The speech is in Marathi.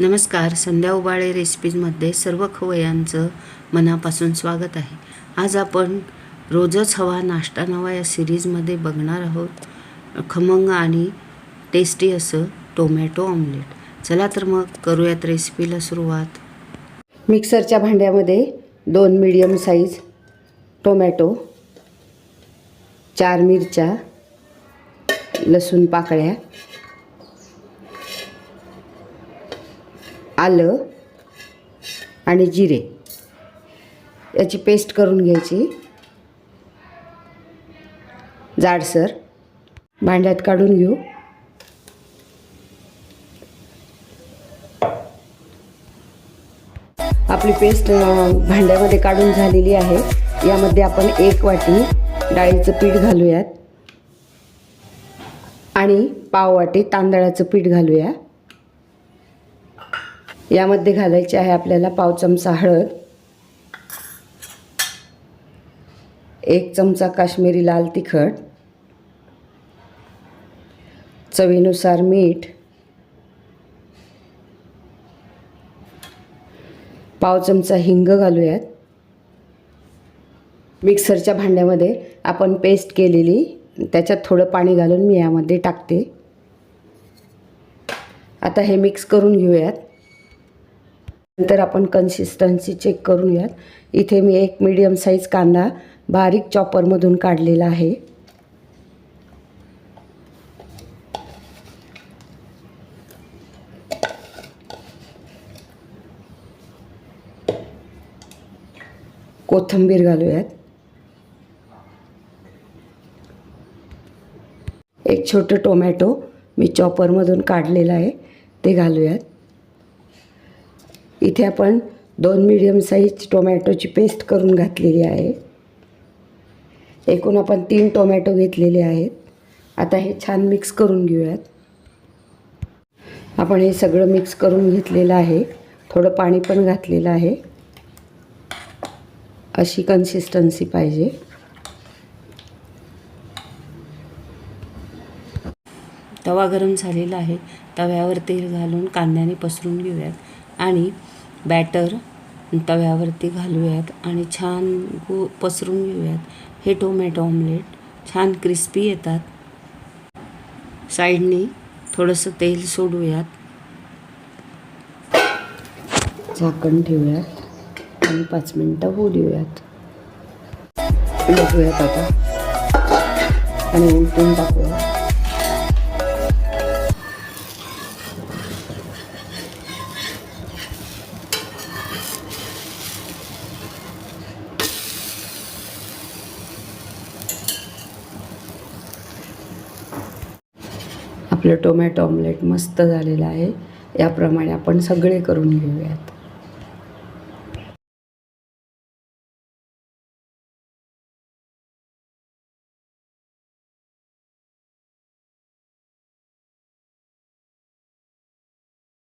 नमस्कार संध्या उबाळे रेसिपीजमध्ये सर्व खवयांचं मनापासून स्वागत आहे. आज आपण रोजच हवा नाश्ता नवा या सिरीजमध्ये बघणार आहोत. खमंग आणि टेस्टी असं टोमॅटो ऑमलेट. चला तर मग करूयात रेसिपीला सुरुवात. मिक्सरच्या भांड्यामध्ये दोन मीडियम साईज टोमॅटो चार मिरच्या लसूण पाकळ्या आलं आणि जिरे. याची पेस्ट करून घ्यायची. जाडसर. भांड्यात काढून घेऊ. आपली पेस्ट भांड्यामध्ये काढून झालेली आहे. यामध्ये आपण एक वाटी डाळीचं पीठ घालूयात. आणि पाव वाटी तांदळाचं पीठ घालूया. यामध्ये घालायची आहे आपल्याला पाव चमचा हळद एक चमचा काश्मीरी लाल तिखट चवीनुसार मीठ पाव चमचा हिंग घालूयात. मिक्सरच्या भांड्यामध्ये आपण पेस्ट केलेली त्याच्यात थोडं पाणी घालून मी यामध्ये टाकते. आता हे मिक्स करून घेऊयात. नंतर आपण कन्सिस्टन्सी चेक करूयात. इथे मी एक मीडियम साईज कांदा बारीक चॉपरमधून काढलेला आहे. कोथिंबीर घालूयात. एक छोटं टोमॅटो मी चॉपरमधून काढलेलं आहे ते घालूयात. इथे आपण दोन मीडियम साईज टोमॅटोची पेस्ट करून घातलेली आहे. एकूण आपण तीन टोमॅटो घेतलेले आहेत. आता हे छान मिक्स करून घेऊयात. आपण हे सगळं मिक्स करून घेतलेलं आहे. थोडं पाणी पण घातलेलं आहे. अशी कन्सिस्टन्सी पाहिजे. तवा गरम झालेला आहे. तव्यावर तेल घालून कांद्याने पसरून घेऊयात. आणि बॅटर तव्यावरती घालूयात आणि छान गो पसरून घेऊयात. हे टोमॅटो ऑमलेट छान क्रिस्पी येतात. साईडनी थोडंसं तेल सोडूयात. झाकण ठेवूयात आणि पाच मिनटं होऊ देऊयात बघूयात आता. आणि उलटून टाकूयात आपलं टोमॅटो ऑमलेट मस्त झालेलं आहे. याप्रमाणे आपण सगळे करून घेऊयात.